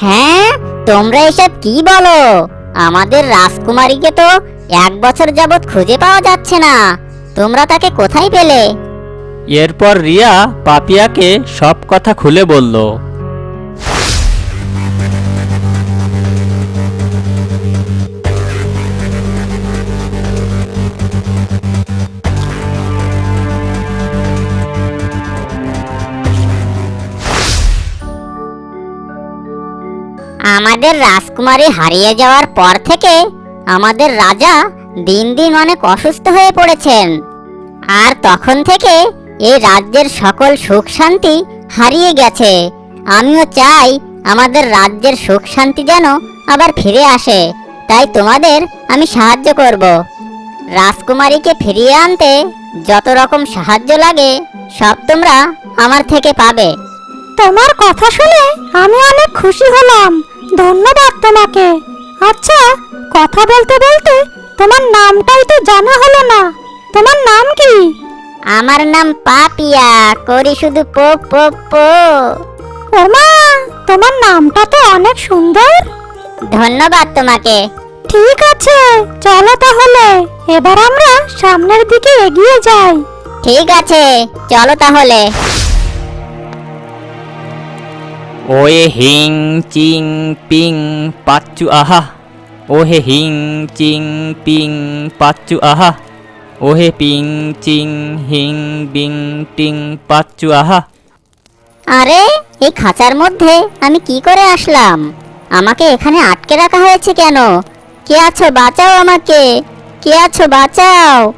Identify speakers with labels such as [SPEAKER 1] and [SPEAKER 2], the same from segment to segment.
[SPEAKER 1] হ্যাঁ তোমরা এসব কি বলো? আমাদের রাজকুমারীকে তো এক বছর যাবৎ খুঁজে পাওয়া যাচ্ছে না। তোমরা তাকে কোথায় পেলে?
[SPEAKER 2] এরপর রিয়া পাপিয়াকে সব কথা খুলে বলল।
[SPEAKER 1] আমাদের রাজকুমারী হারিয়ে যাওয়ার পর থেকে আমাদের রাজা দিন দিন অনেক অসুস্থ হয়ে পড়েছেন। আর তখন থেকে এই রাজ্যের সকল সুখ শান্তি হারিয়ে গেছে। আমিও চাই আমাদের রাজ্যের সুখ শান্তি যেন আবার ফিরে আসে। তাই তোমাদের আমি সাহায্য করব। রাজকুমারীকে ফিরিয়ে আনতে যত রকম সাহায্য লাগে, সব তোমরা আমার থেকে পাবে।
[SPEAKER 3] তোমার কথা শুনে আমি অনেক খুশি হলাম। ধন্যবাদ তোমাকে। আচ্ছা কথা বলতে বলতে তোমার নামটাই তো জানা হলো না। তোমার নাম কি?
[SPEAKER 1] আমার নাম পাপিয়া করি শুধু পো পো পো।
[SPEAKER 3] ওমা তোমার নামটা তো অনেক সুন্দর।
[SPEAKER 1] ধন্যবাদ তোমাকে।
[SPEAKER 3] ঠিক আছে চলো তাহলে। এবার আমরা সামনের দিকে এগিয়ে যাই।
[SPEAKER 1] ঠিক আছে চলো তাহলে।
[SPEAKER 2] ওয়ে হিং চিং পিং পাচ্চু আহা ওহে হিং চিং পিং পাচ্চু আহা ওহে পিং চিং হিং বিং টিং পাচ্চু আহা
[SPEAKER 1] আরে এই খাঁচার মধ্যে আমি কি করে আসলাম? আমাকে এখানে আটকে রাখা হয়েছে কেন? কে আছো বাঁচাও আমাকে। কে আছো বাঁচাও।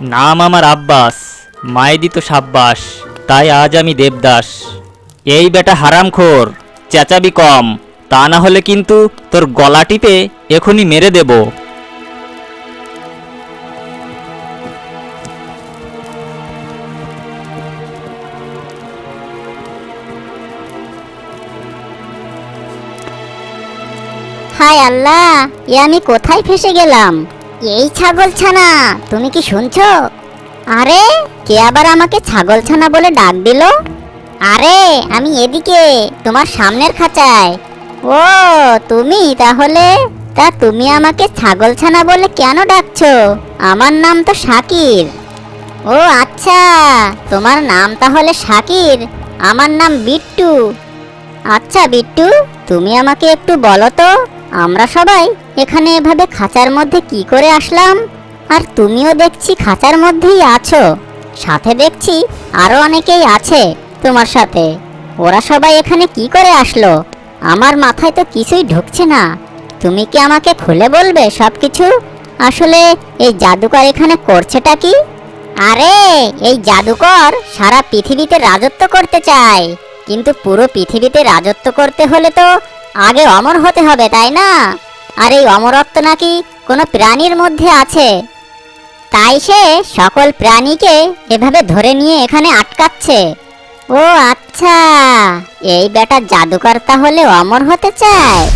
[SPEAKER 2] নাম আমার আব্বাস মায় দিত সাব্বাস তাই আজ আমি দেবদাস। এই বেটা হারামখোর, চেঁচাবি কম। তা না হলে কিন্তু তোর গলা টিপে এখনই মেরে দেব।
[SPEAKER 1] হায় আল্লাহ, এ আমি কোথায় ফেসে গেলাম? এই ছাগল ছানা তুমি কি শুনছো? আরে, কে আবার আমাকে ছাগল ছানা বলে ডাক দিল? আরে, আমি এদিকে, তোমার সামনের খাঁচায়। ও, তুমি তাহলে, তা তুমি আমাকে ছাগল ছানা বলে কেন ডাকছো? আমার নাম তো শাকির। ও আচ্ছা তোমার নাম তাহলে শাকির, আমার নাম বিট্টু। আচ্ছা বিট্টু, তুমি আমাকে একটু বলো তো, আমরা সবাই এখানে এভাবে খাঁচার মধ্যে কি করে আসলাম? আর তুমিও দেখছি খাঁচার মধ্যেই আছো। সাথে দেখছি আরও অনেকেই আছে। তোমার সাথে। ওরা সবাই এখানে কি করে আসলো? আমার মাথায় তো কিছুই ঢুকছে না। তুমি কি আমাকে খুলে বলবে সব কিছু আসলে এই জাদুকর এখানে করছেটা কি? আরে, এই জাদুকর সারা পৃথিবীতে রাজত্ব করতে চায়। কিন্তু পুরো পৃথিবীতে রাজত্ব করতে হলে তো আগে অমর হতে হবে, তাই না? আর এই অমরত্ব নাকি কোনো প্রাণীর মধ্যে আছে। তাই সে সকল প্রাণীকে এভাবে ধরে নিয়ে এখানে আটকাচ্ছে। ও আচ্ছা। এই বেটা জাদুকর তাহলে অমর হতে চায়।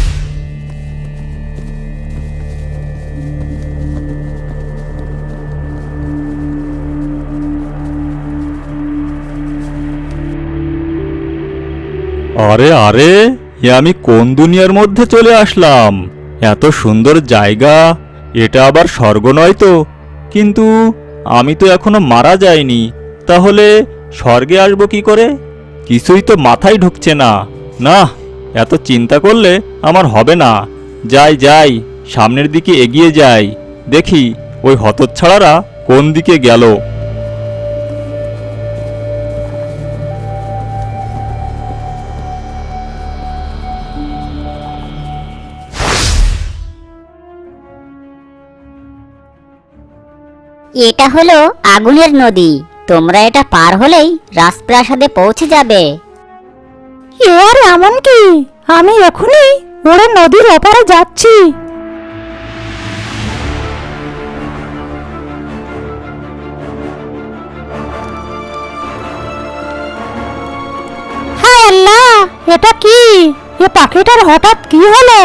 [SPEAKER 4] আরে আরে, এ আমি কোন দুনিয়ার মধ্যে চলে আসলাম? এত সুন্দর জায়গা, এটা আবার স্বর্গ নয় তো? কিন্তু আমি তো এখনও মারা যাইনি। তাহলে স্বর্গে আসব কি করে? কিছুই তো মাথায় ঢুকছে না। না, এত চিন্তা করলে আমার হবে না। যাই যাই, সামনের দিকে এগিয়ে যাই। দেখি, ওই হতচ্ছাড়ারা কোন দিকে গেল?
[SPEAKER 1] এটা হলো আগুনের নদী। তোমরা এটা পার হলেই রাজপ্রাসাদে পৌঁছে যাবে।
[SPEAKER 3] এ আর এমন কি? আমি এখনই ওরে নদীর ওপারে যাচ্ছি। হায় এটা কি? এ পাখিটার হঠাৎ কি হলো?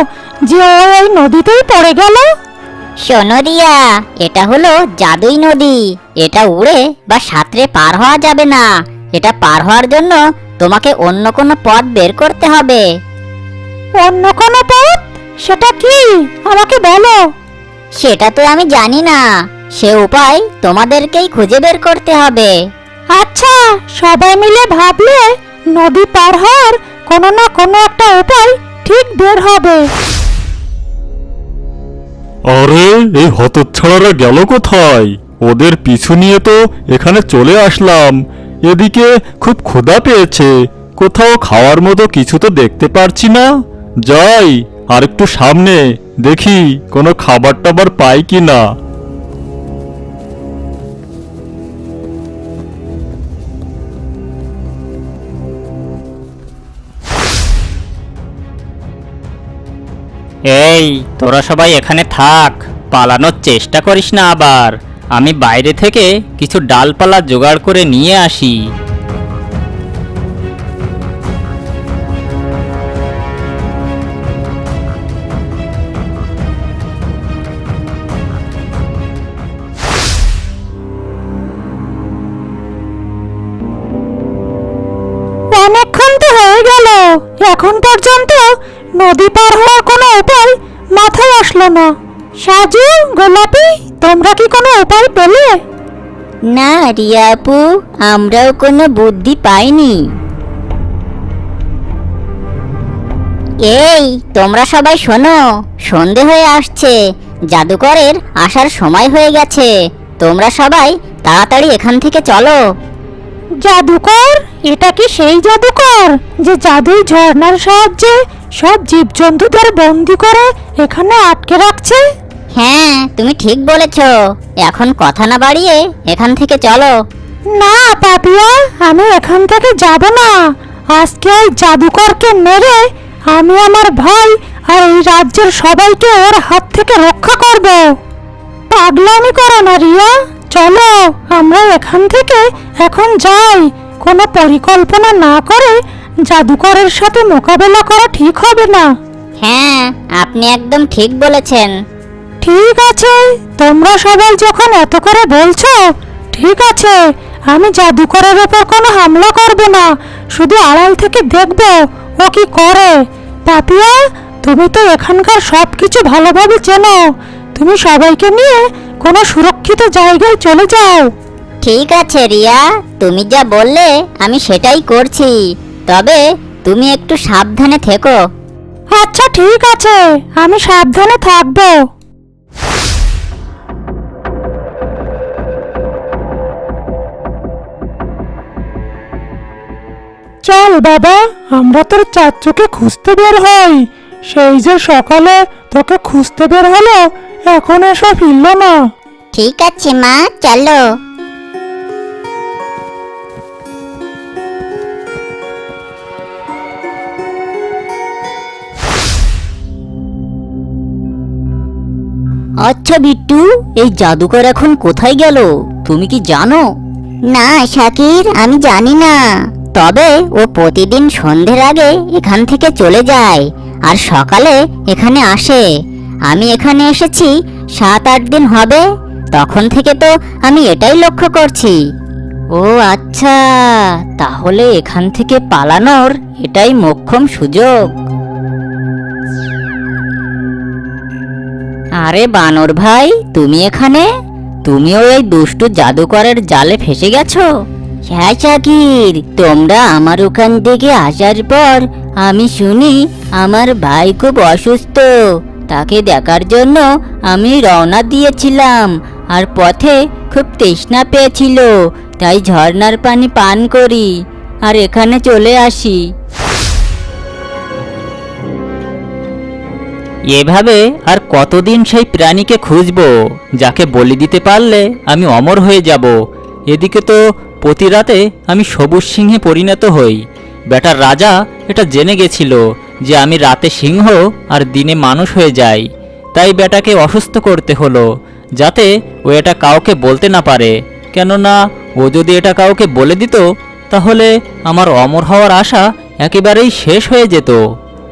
[SPEAKER 3] যে ও নদীতেই পড়ে গেল?
[SPEAKER 1] শোনো দিয়া এটা হলো জাদুই নদী। এটা উড়ে বা সাঁতরে পার হওয়া যাবে না। এটা পার হওয়ার জন্য তোমাকে অন্য কোনো পথ বের করতে হবে।
[SPEAKER 3] অন্য কোনো পথ? সেটা কি? আমাকে বলো।
[SPEAKER 1] সেটা তো আমি জানি না। সে উপায় তোমাদেরকেই খুঁজে বের করতে হবে।
[SPEAKER 3] আচ্ছা সবাই মিলে ভাবলে নদী পার হওয়ার কোনো না কোনো একটা উপায় ঠিক বের হবে।
[SPEAKER 4] আরে, এই হতচ্ছাড়ারা গেল কোথায়? ওদের পিছু নিয়ে তো এখানে চলে আসলাম। এদিকে খুব ক্ষুধা পেয়েছে। কোথাও খাওয়ার মতো কিছু তো দেখতে পারছি না। যাই আর একটু সামনে দেখি কোনো খাবার টাবার পাই কি না
[SPEAKER 2] এই, তোরা সবাই এখানে থাক। পালানোর চেষ্টা করিস না আবার। আমি বাইরে থেকে কিছু ডালপালা জোগাড় করে নিয়ে আসি।
[SPEAKER 3] অনেকক্ষণ তো হয়ে গেল। এখন পর্যন্ত নদী পার হওয়ার কোনো উপায় মাথায় আসলো না। সাজু গোলাপি তোমরা কি কোনো উপায় পেলে?
[SPEAKER 1] না রিয়া আপু আমরাও কোনো বুদ্ধি পাইনি। এই তোমরা সবাই শোনো সন্ধে হয়ে আসছে জাদুকরের আসার সময় হয়ে গেছে। তোমরা সবাই তাড়াতাড়ি এখান থেকে চলো।
[SPEAKER 3] জাদুকর? এটা কি সেই জাদুকর যে জাদুই ঝর্ণার সাহায্যে সব জীবজন্তুদের বন্দি করে এখানে আটকে রাখছে?
[SPEAKER 1] হ্যাঁ তুমি ঠিক বলেছ। এখন কথা না বাড়িয়ে এখান থেকে চলো।
[SPEAKER 3] না পাপিয়া আমি এখান থেকে যাব না। আজকে ওই জাদুকরকে মেরে আমি আমার ভাই আর এই রাজ্যের সবাইকে ওর হাত থেকে রক্ষা করব। পাগলামি করো না রিয়া। চলো আমরা এখান থেকে এখন যাই। কোনো পরিকল্পনা না করে জাদুকরের সাথে মোকাবেলা করা ঠিক হবে না।
[SPEAKER 1] হ্যাঁ আপনি একদম ঠিক বলেছেন।
[SPEAKER 3] ঠিক আছে তোমরা সবাই যখন এত করে বলছো ঠিক আছে আমি জাদুকরের ওপর কোনো হামলা করব না শুধু আড়াল থেকে দেখব ও কি করে। পাপিয়া তুমি তো এখানকার সব কিছু ভালোভাবে চেনো তুমি সবাইকে নিয়ে কোনো সুরক্ষিত জায়গায় চলে যাও।
[SPEAKER 1] ঠিক আছে রিয়া তুমি যা বললে আমি সেটাই করছি। তবে তুমি একটু সাবধানে থেকো।
[SPEAKER 3] আচ্ছা ঠিক আছে। আমি সাবধানে থাকব। চল বাবা আমরা তোর চাচুকে খুঁজতে বের হই। সেই যে সকালে তোকে খুঁজতে বের হলো এখন এসে ফিরলো না।
[SPEAKER 1] ঠিক আছে মা চলো।
[SPEAKER 2] আচ্ছা বিট্টু এই জাদুকর এখন কোথায় গেল? তুমি কি জানো?
[SPEAKER 1] না শাকির আমি জানি না। তবে ও প্রতিদিন সন্ধ্যের আগে এখান থেকে চলে যায় আর সকালে এখানে আসে। আমি এখানে এসেছি সাত আট দিন হবে। তখন থেকে তো আমি এটাই লক্ষ্য করছি।
[SPEAKER 2] ও আচ্ছা তাহলে এখান থেকে পালানোর এটাই মোক্ষম সুযোগ। আরে বানর ভাই, তুমি এখানে? তুমিও এই দুষ্টু জাদুকরের জালে ফেসে গেছো?
[SPEAKER 1] হ্যাঁ শাকির তোমরা আমার ওখান থেকে আসার পর আমি শুনি আমার ভাই খুব অসুস্থ। তাকে দেখার জন্য আমি রওনা দিয়েছিলাম আর পথে খুব তৃষ্ণা পেয়েছিল, তাই ঝর্ণার পানি পান করি। আর এখানে চলে আসি।
[SPEAKER 2] এভাবে আর কতদিন সেই প্রাণীকে খুঁজবো, যাকে বলি দিতে পারলে আমি অমর হয়ে যাব। এদিকে তো প্রতি রাতে আমি সবুজ সিংহে পরিণত হই। বেটার রাজা এটা জেনে গেছিল যে আমি রাতে সিংহ আর দিনে মানুষ হয়ে যাই। তাই বেটাকে অসুস্থ করতে হলো, যাতে ও এটা কাউকে বলতে না পারে। কেননা ও যদি এটা কাউকে বলে দিত, তাহলে আমার অমর হওয়ার আশা একেবারেই শেষ হয়ে যেত।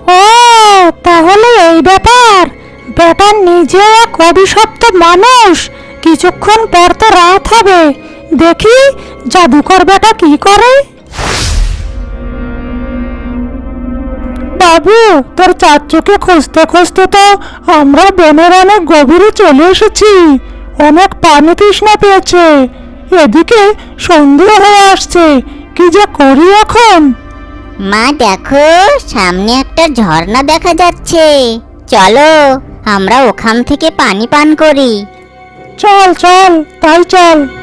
[SPEAKER 3] ও, তাহলে এই ব্যাপার। বেটা নিজে এক অভিশপ্ত মানুষ। কিছুক্ষণ পর তো রাত হবে। দেখি জাদুকর বেটা কি করে? বাবু, তোর চাচুকে খুঁজতে খুঁজতে তো আমরা বনের অনেক গভীরে চলে এসেছি। অনেক পানি তৃষ্ণা পেয়েছে। এদিকে সন্ধ্যে হয়ে আসছে। কি যে করি এখন?
[SPEAKER 1] মা, দেখো, সামনে একটা ঝর্ণা দেখা যাচ্ছে। চলো, আমরা ওখান থেকে পানি পান করি।
[SPEAKER 3] চল চল, তাই চল।